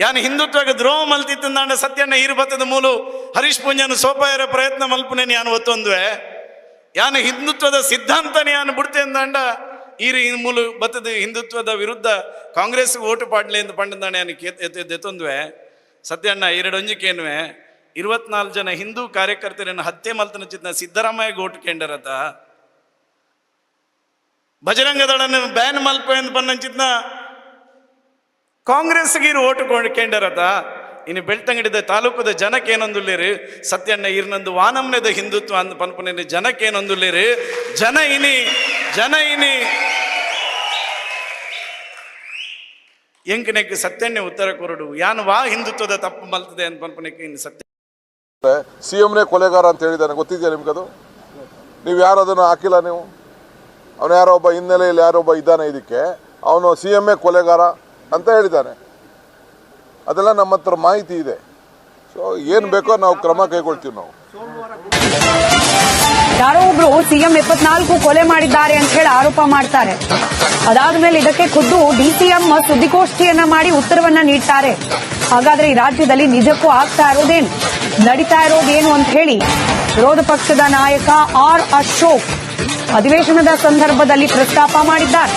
ಯಾನ್ ಹಿಂದುತ್ವಕ್ಕೆ ದ್ರೋಹ ಮಲ್ತಿತ್ತಂದಾಂಡ ಈರು ಬತ್ತದ ಮೂಲು ಹರೀಶ್ ಪೂಂಜನ ಸೋಪಾಯರ ಪ್ರಯತ್ನ ಮಲ್ಪನೆ ಯಾನು ಒತ್ತೊಂದುವೆ ಯಾನು ಹಿಂದುತ್ವದ ಸಿದ್ಧಾಂತನೇ ಯಾನು ಬಿಡ್ತೆ ಅಂದಾಂಡ ಈರು ಈ ಮೂಲು ಬತ್ತದ ಹಿಂದುತ್ವದ ವಿರುದ್ಧ ಕಾಂಗ್ರೆಸ್ ಓಟು ಪಾಡ್ಲಿ ಎಂದು ಪಂಡದಾಣೆ ಯಾನು ಎತ್ತೊಂದುವೆ. ಸತ್ಯಣ್ಣ ಎರಡು ಒಂಜಿಕೇನುವೆ ಇರುವತ್ನಾಲ್ಕು ಜನ ಹಿಂದೂ ಕಾರ್ಯಕರ್ತರನ್ನು ಹತ್ಯೆ ಮಲ್ತನ ಚಿತ್ನ ಸಿದ್ದರಾಮಯ್ಯ ಓಟು ಕೇಂಡರತ. ಬಜರಂಗದಳನ್ನು ದಳನ ಬ್ಯಾನ್ ಮಲ್ಪ ಎಂದು ಪನ್ನಂಚಿತ್ನ ಕಾಂಗ್ರೆಸ್ಗೆ ಇರು ಓಟು ಕೊಂಡ್ಕೊಂಡರದ ಇನ್ನು ಬೆಳ್ತಂಗಡಿದ ತಾಲೂಕದ ಜನಕ್ಕೆ ಲೇರಿ ಸತ್ಯಣ್ಣ ಇರ್ನಂದು ವಾನಮ್ನದ ಹಿಂದುತ್ವ ಅಂದ ಪನ್ಪನ ಜನಕ್ಕೆ ಏನೊಂದುಲ್ಲೇರು? ಜನ ಇನಿ ಜನ ಇನಿ. ಎಂಕನೆಕ್ಕೆ ಸತ್ಯಣ್ಣ ಉತ್ತರ ಕೊರಡು. ಯಾನ್ ವಾ ಹಿಂದುತ್ವದ ತಪ್ಪು ಮಲ್ತದೆ ಅಂತ ಪನ್ಪನಕ್ಕೆ ಇನ್ನು ಸತ್ಯ ಸಿ ಎಮ್ನೇ ಕೊಲೆಗಾರ ಅಂತ ಹೇಳಿದ್ದಾನೆ ಗೊತ್ತಿದೆಯಾ ನಿಮ್ಗದು? ನೀವು ಯಾರು ಅದನ್ನು ಹಾಕಿಲ್ಲ ನೀವು? ಅವನು ಯಾರೋ ಒಬ್ಬ ಹಿನ್ನೆಲೆಯಲ್ಲಿ ಯಾರೊಬ್ಬ ಇದ್ದಾನೆ ಇದಕ್ಕೆ. ಅವನು ಸಿ ಎಂ ಎ ಕೊಲೆಗಾರ. ಅಂತ ಹೇಳಿದ್ದಾನೆ ಅದೆಲ್ಲ ನಮ್ಮ ಹತ್ರ ಮಾಹಿತಿ ಇದೆ. ಸೊ ಏನು ಬೇಕೋ ನಾವು ಕ್ರಮ ಕೈಗೊಳ್ತೀವಿ ನಾವು. ಯಾರೋ ಒಬ್ರು ಸಿಎಂ ಎಪ್ಪತ್ನಾಲ್ಕು ಕೊಲೆ ಮಾಡಿದ್ದಾರೆ ಅಂತ ಹೇಳಿ ಆರೋಪ ಮಾಡ್ತಾರೆ. ಅದಾದ್ಮೇಲೆ ಇದಕ್ಕೆ ಖುದ್ದು ಡಿಸಿಎಂ ಸುದ್ದಿಗೋಷ್ಠಿಯನ್ನ ಮಾಡಿ ಉತ್ತರವನ್ನ ನೀಡ್ತಾರೆ. ಹಾಗಾದ್ರೆ ಈ ರಾಜ್ಯದಲ್ಲಿ ನಿಜಕ್ಕೂ ಆಗ್ತಾ ಇರೋದೇನು? ನಡೀತಾ ಇರೋದೇನು ಅಂತ ಹೇಳಿ ವಿರೋಧ ಪಕ್ಷದ ನಾಯಕ ಆರ್ ಅಶೋಕ್ ಅಧಿವೇಶನದ ಸಂದರ್ಭದಲ್ಲಿ ಪ್ರಸ್ತಾಪ ಮಾಡಿದ್ದಾರೆ.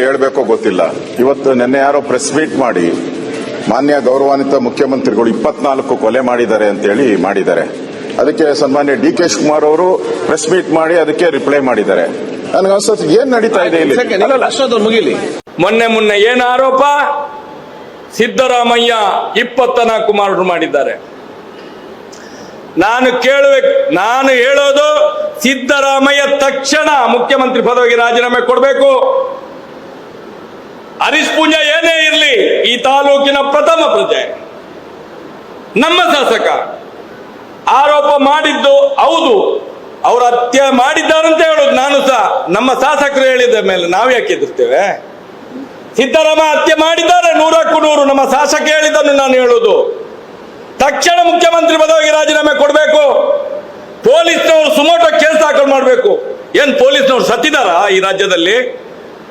ಹೇಳಬೇಕೋ ಗೊತ್ತಿಲ್ಲ. ಇವತ್ತು ನಿನ್ನೆ ಯಾರೋ ಪ್ರೆಸ್ ಮೀಟ್ ಮಾಡಿ ಮಾನ್ಯ ಗೌರವಾನ್ವಿತ ಮುಖ್ಯಮಂತ್ರಿಗಳು ಇಪ್ಪತ್ನಾಲ್ಕು ಕೊಲೆ ಮಾಡಿದ್ದಾರೆ ಅಂತೇಳಿ ಮಾಡಿದ್ದಾರೆ. ಅದಕ್ಕೆ ಸನ್ಮಾನ್ಯ ಡಿ ಕೆ ಶಿವಕುಮಾರ್ ಅವರು ಪ್ರೆಸ್ ಮೀಟ್ ಮಾಡಿ ಅದಕ್ಕೆ ರಿಪ್ಲೈ ಮಾಡಿದ್ದಾರೆ. ನನಗೆ ಅನ್ಸುತ್ತೆ ಏನ್ ನಡೀತಾ ಇದೆ ಇಲ್ಲಿ? ಮುಗಿಲಿ. ಮೊನ್ನೆ ಮೊನ್ನೆ ಏನು ಆರೋಪ? ಸಿದ್ದರಾಮಯ್ಯ ಇಪ್ಪತ್ತ ನಾಲ್ಕು ಮಾಡಿದ್ದಾರೆ. ನಾನು ಕೇಳಬೇಕು ನಾನು ಹೇಳೋದು ಸಿದ್ದರಾಮಯ್ಯ ತಕ್ಷಣ ಮುಖ್ಯಮಂತ್ರಿ ಪದವಿಗೆ ರಾಜೀನಾಮೆ ಕೊಡಬೇಕು. ಹರೀಶ್ ಪೂಜಾ ಏನೇ ಇರಲಿ, ಈ ತಾಲೂಕಿನ ಪ್ರಥಮ ಪ್ರಜೆ, ನಮ್ಮ ಶಾಸಕ, ಆರೋಪ ಮಾಡಿದ್ದು ಹೌದು, ಅವರು ಹತ್ಯೆ ಮಾಡಿದ್ದಾರಂತ ಹೇಳೋದು ನಾನು ಸಹ. ನಮ್ಮ ಶಾಸಕರು ಹೇಳಿದ ಮೇಲೆ ನಾವು ಯಾಕೆ ಎದುರ್ತೇವೆ ಸಿದ್ದರಾಮಯ್ಯ ಹತ್ಯೆ ಮಾಡಿದ್ದಾರೆ, ನೂರಕ್ಕೂ ನೂರು ನಮ್ಮ ಶಾಸಕ ಹೇಳಿದ್ದನ್ನು ನಾನು ಹೇಳೋದು. ತಕ್ಷಣ ಮುಖ್ಯಮಂತ್ರಿ ಪದವಿಗೆ ರಾಜೀನಾಮೆ ಕೊಡಬೇಕು. ಪೊಲೀಸ್ನವರು ಸುಮೋಟೋ ಕೇಸ್ ದಾಖಲು ಮಾಡಬೇಕು. ಏನ್ ಪೊಲೀಸ್ನವರು ಸತ್ತಿದಾರ ಈ ರಾಜ್ಯದಲ್ಲಿ?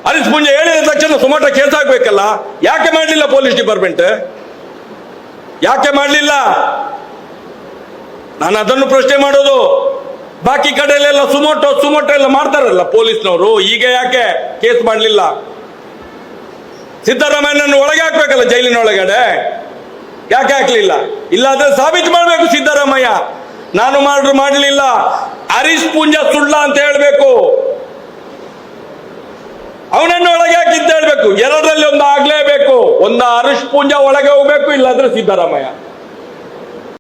ಹರೀಶ್ ಪುಂಜೆ ಹೇಳಿದ ತಕ್ಷಣ ಸುಮೋಟೋ ಕೇಸ್ ಹಾಕ್ಬೇಕಲ್ಲ. ಯಾಕೆ ಮಾಡಲಿಲ್ಲ ಪೊಲೀಸ್ ಡಿಪಾರ್ಟ್ಮೆಂಟ್? ಯಾಕೆ ಮಾಡಲಿಲ್ಲ? ನಾನು ಅದನ್ನು ಪ್ರಶ್ನೆ ಮಾಡೋದು. ಬಾಕಿ ಕಡೆಯಲ್ಲೆಲ್ಲ ಸುಮೋಟೋ ಸುಮೋಟೋ ಎಲ್ಲ ಮಾಡ್ತಾರಲ್ಲ ಪೊಲೀಸ್ನವರು. ಈಗ ಯಾಕೆ ಕೇಸ್ ಮಾಡಲಿಲ್ಲ? ಸಿದ್ದರಾಮಯ್ಯನನ್ನು ಒಳಗೆ ಹಾಕ್ಬೇಕಲ್ಲ ಜೈಲಿನ ಒಳಗಡೆ ಯಾಕೆ ಹಾಕ್ಲಿಲ್ಲ? ಇಲ್ಲಾದ್ರೆ ಸಾಬೀತು ಮಾಡಬೇಕು ಸಿದ್ದರಾಮಯ್ಯ. ನಾನು ಮಾಡ್ರು ಮಾಡಲಿಲ್ಲ. ಹರೀಶ್ ಪೂಂಜ ಸುಳ್ಳ ಅಂತ ಹೇಳಬೇಕು. ಅವನನ್ನು ಒಳಗೆ ಹಾಕಿದ್ದ ಹೇಳ್ಬೇಕು. ಎರಡರಲ್ಲಿ ಒಂದು ಆಗ್ಲೇಬೇಕು. ಒಂದು ಹರೀಶ್ ಪೂಂಜ ಒಳಗೆ ಹೋಗ್ಬೇಕು, ಇಲ್ಲಾಂದ್ರೆ ಸಿದ್ದರಾಮಯ್ಯ.